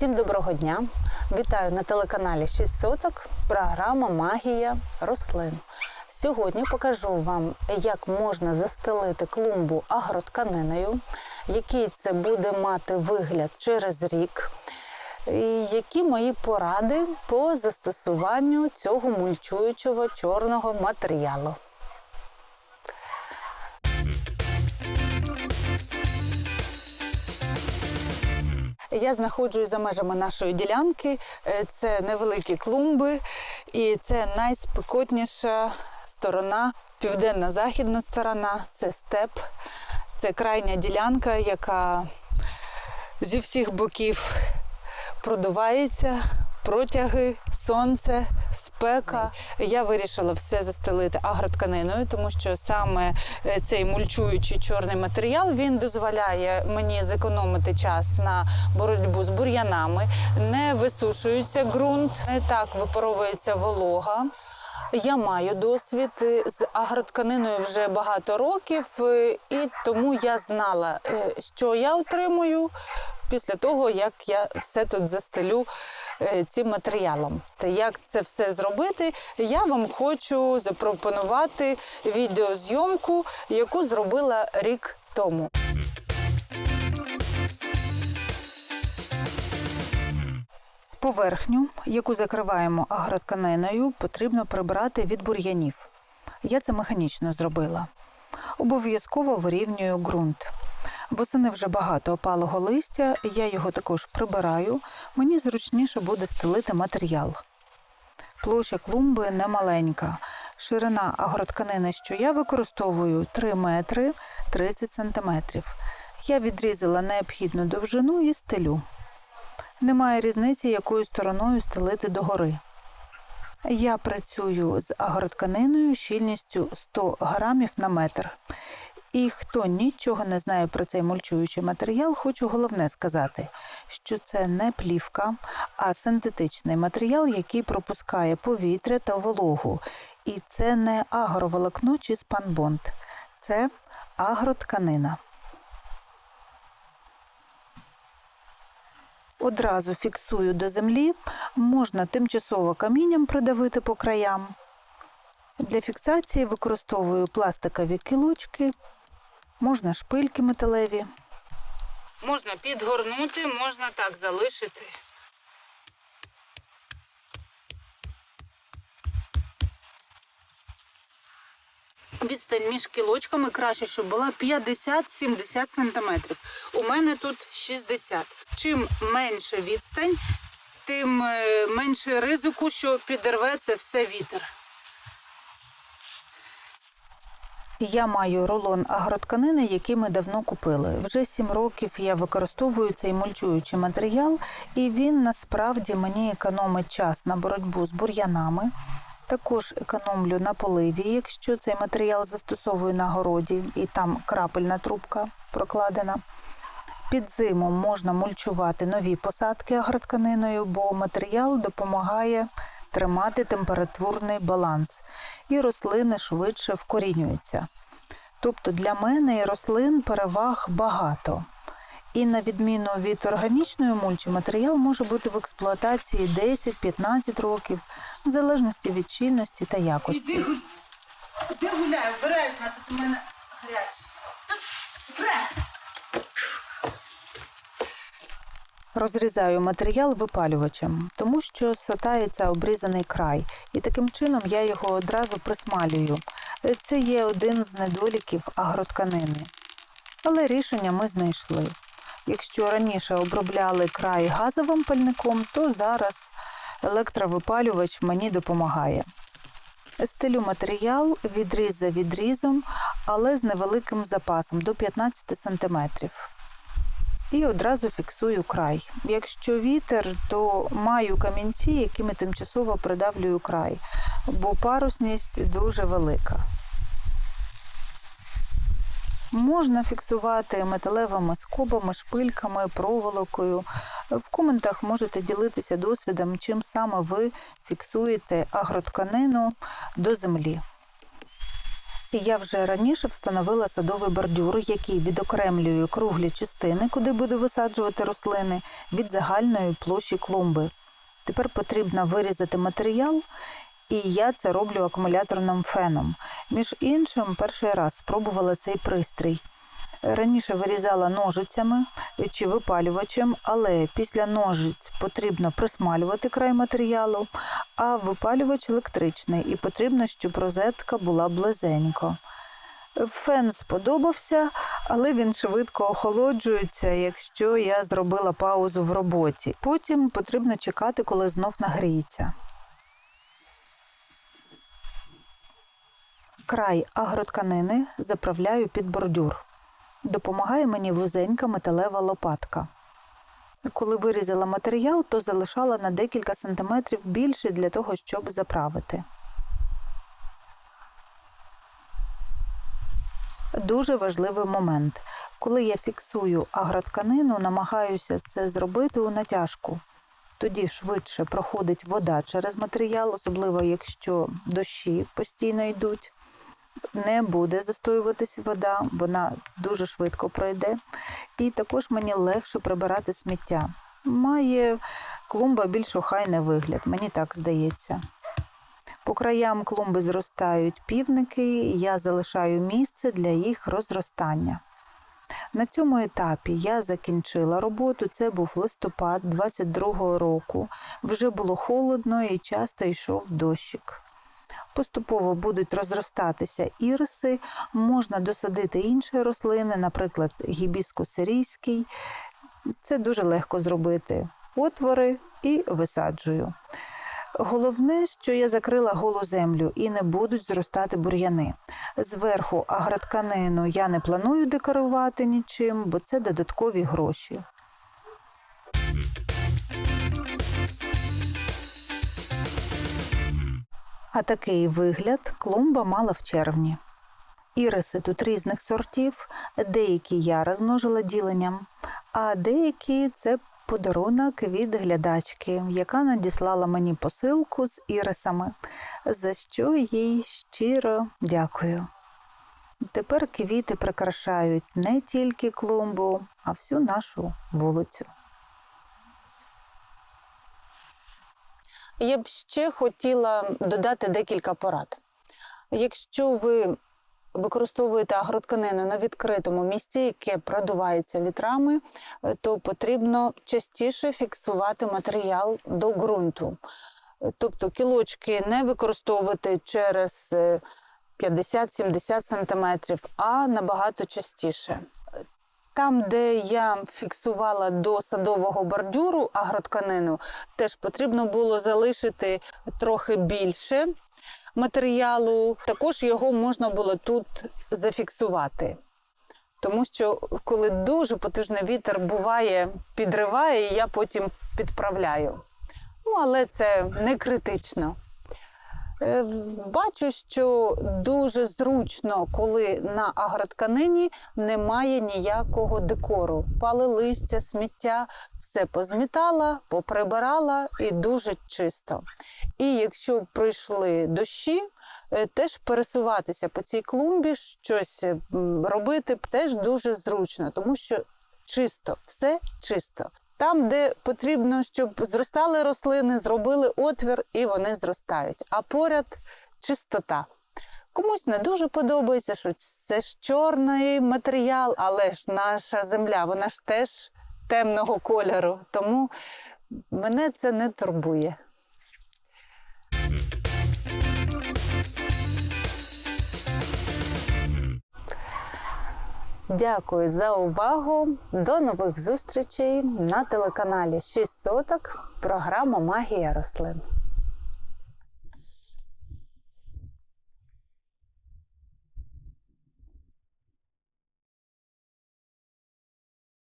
Всім доброго дня! Вітаю на телеканалі 6 соток. Програма Магія рослин. Сьогодні покажу вам, як можна застелити клумбу агротканиною, який це буде мати вигляд через рік, і які мої поради по застосуванню цього мульчуючого чорного матеріалу. Я знаходжусь за межами нашої ділянки. Е, Це невеликі клумби, і це найспекотніша сторона, південно-західна сторона це степ. Це крайня ділянка, яка зі всіх боків продувається. Протяги, сонце, спека. Я вирішила все застелити агротканиною, тому що саме е, цей мульчуючий чорний матеріал він дозволяє мені зекономити час на боротьбу з бур'янами, не висушується ґрунт, не так випаровується волога. Я маю досвід е, з агротканиною вже багато років, е, і тому я знала, що я отримую після того, як я все тут застелю е, цим матеріалом. Та як це все зробити, я вам хочу запропонувати відеозйомку, яку зробила рік тому. Поверхню, яку закриваємо агротканиною, потрібно прибрати від бур'янів. Я це механічно зробила. Обов'язково вирівнюю ґрунт. Восени вже багато опалого листя, я його також прибираю. Мені зручніше буде стелити матеріал. Площа клумби немаленька. Ширина агротканини, що я використовую 3 метри 30 сантиметрів. Я відрізала необхідну довжину і стелю. Немає різниці, якою стороною стелити догори. Я працюю з агротканиною щільністю 100 грамів на метр. І хто нічого не знає про цей мульчуючий матеріал, хочу головне сказати, що це не плівка, а синтетичний матеріал, який пропускає повітря та вологу. І це не агроволокно чи спанбонд, це агротканина. Одразу фіксую до землі, можна тимчасово камінням придавити по краям. Для фіксації використовую пластикові кілочки, можна шпильки металеві. Можна підгорнути, можна так залишити. Відстань між кілочками краще, щоб була 50-70 см. У мене тут 60. Чим менше відстань, тим е, менше ризику, що підірве це все вітер. Я маю рулон агротканини, який ми давно купили. Вже 7 років я використовую цей мульчуючий матеріал, і він насправді мені економить час на боротьбу з бур'янами. Також економлю на поливі, якщо цей матеріал застосовую на городі, і там крапельна трубка прокладена. Під зиму можна мульчувати нові посадки агротканиною, бо матеріал допомагає тримати температурний баланс, і рослини швидше вкорінюються. Тобто для мене і рослин переваг багато. І на відміну від органічної мульчі, матеріал може бути в експлуатації 10-15 років, в залежності від щільності та якості. Іди гуляй, обережно, тут у мене гаряче. Розрізаю матеріал випалювачем, тому що сатається обрізаний край, і таким чином я його одразу присмалюю. Це є один з недоліків агротканини. Але рішення ми знайшли. Якщо раніше обробляли край газовим пальником, то зараз електровипалювач мені допомагає. Стелю матеріал відріз за відрізом, але з невеликим запасом до 15 см. І одразу фіксую край. Якщо вітер, то маю камінці, якими тимчасово придавлюю край, бо парусність дуже велика. Можна фіксувати металевими скобами, шпильками, проволокою. В коментах можете ділитися досвідом, чим саме ви фіксуєте агротканину до землі. Я вже раніше встановила садовий бордюр, який відокремлює круглі частини, куди буду висаджувати рослини, від загальної площі клумби. Тепер потрібно вирізати матеріал, і я це роблю акумуляторним феном. Між іншим, перший раз спробувала цей пристрій. Раніше вирізала ножицями чи випалювачем, але після ножиць потрібно присмалювати край матеріалу, а випалювач електричний і потрібно, щоб розетка була близенько. Фен сподобався, але він швидко охолоджується, якщо я зробила паузу в роботі. Потім потрібно чекати, коли знов нагріється. Край агротканини заправляю під бордюр. Допомагає мені вузенька металева лопатка. Коли вирізала матеріал, то залишала на декілька сантиметрів більше для того, щоб заправити. Дуже важливий момент. Коли я фіксую агротканину, намагаюся це зробити у натяжку. Тоді швидше проходить вода через матеріал, особливо якщо дощі постійно йдуть. Не буде застоюватись вода, вона дуже швидко пройде. І також мені легше прибирати сміття. Має клумба більш охайний вигляд, мені так здається. По краям клумби зростають півники, і я залишаю місце для їх розростання. На цьому етапі я закінчила роботу. Це був листопад 22-го року. Вже було холодно і часто йшов дощик. Поступово будуть розростатися іриси, можна досадити інші рослини, наприклад, гібіскус сирійський. Це дуже легко зробити. Отвори і висаджую. Головне, що я закрила голу землю і не будуть зростати бур'яни. Зверху агротканину я не планую декорувати нічим, бо це додаткові гроші. А такий вигляд клумба мала в червні. Іриси тут різних сортів, деякі я розмножила діленням, а деякі це подарунок від глядачки, яка надіслала мені посилку з ірисами, за що їй щиро дякую. Тепер квіти прикрашають не тільки клумбу, а всю нашу вулицю. Я б ще хотіла додати декілька порад. Якщо ви використовуєте агротканину на відкритому місці, яке продувається вітрами, е, то потрібно частіше фіксувати матеріал до ґрунту. Е, Тобто кілочки не використовувати через е, 50-70 см, а набагато частіше. Там, де я фіксувала до садового бордюру агротканину, теж потрібно було залишити трохи більше матеріалу. Також його можна було тут зафіксувати. Тому що коли дуже потужний вітер буває, підриває, і я потім підправляю. Ну, але це не критично. Е, Бачу, що дуже зручно, коли на агротканині немає ніякого декору. Пали листя, сміття, все позмітала, поприбирала і дуже чисто. І якщо пройшли дощі, е, теж пересуватися по цій клумбі, щось робити теж дуже зручно, тому що чисто, все чисто. Там, де потрібно, щоб зростали рослини, зробили отвір і вони зростають. А поряд чистота. Комусь не дуже подобається, що це ж чорний матеріал, але ж наша земля, вона ж теж темного кольору. Тому мене це не турбує. Дякую за увагу. До нових зустрічей на телеканалі 6 соток. Програма Магія рослин.